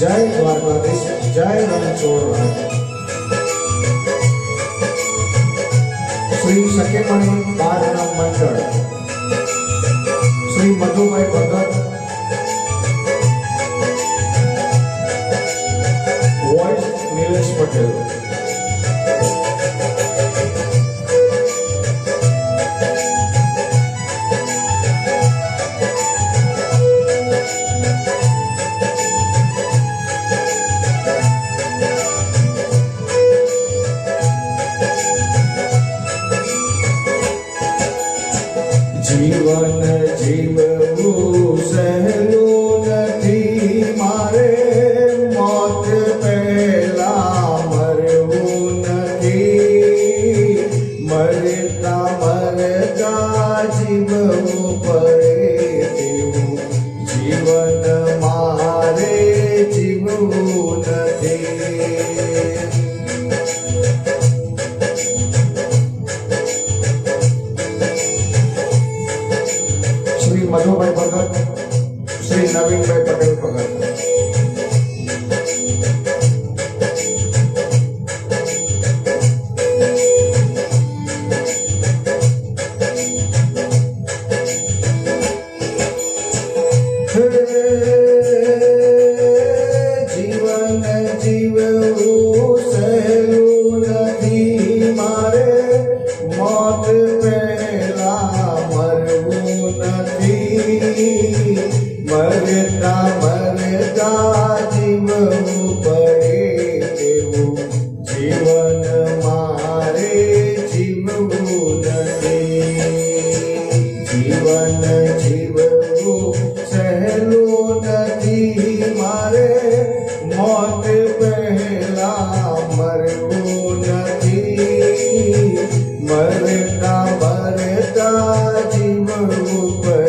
जय द्वारकाधीश जय रणछोड श्री सखेमणी बालराम मंडळ Shri Madhumay Bhagat voice Nilesh Patel. Madhubhai Bhagat Shri Navinbhai Patel Bhagat over.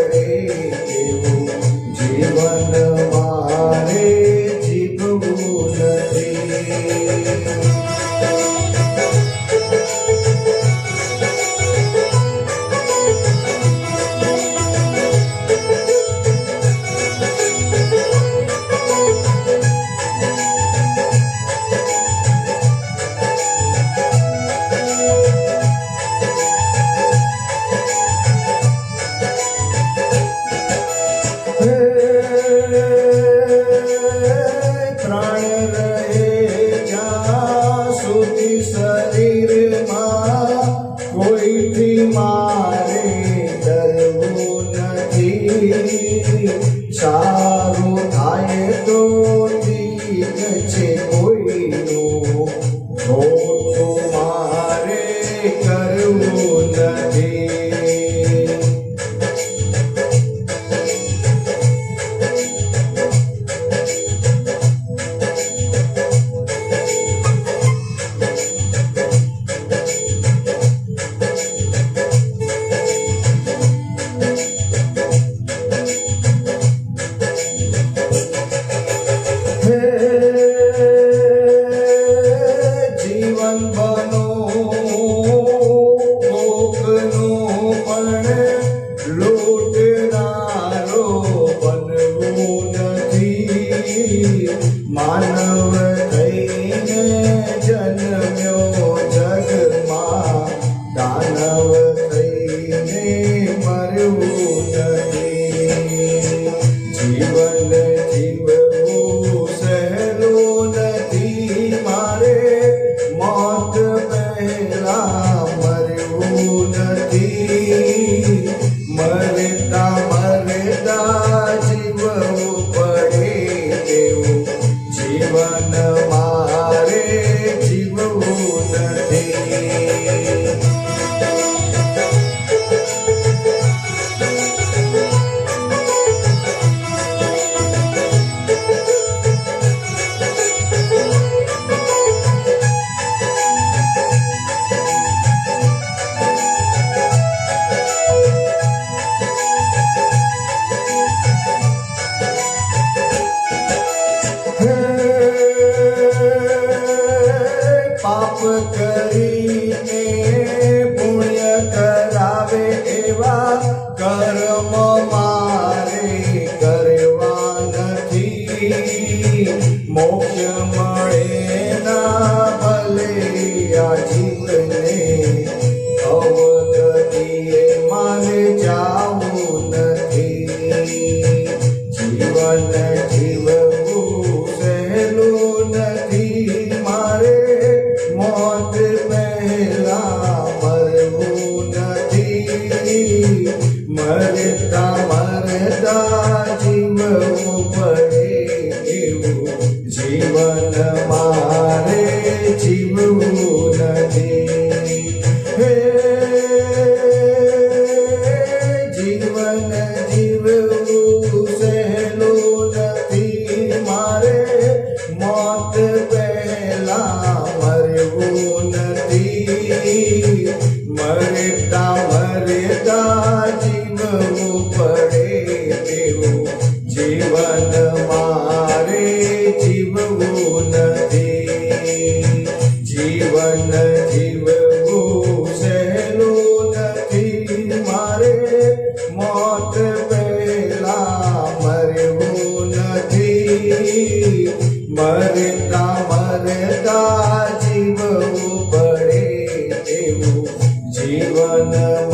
Bye. પડી જીવન મારે જીવવું નથી હે જીવન જીવ જીવવું પડે તેવું જીવન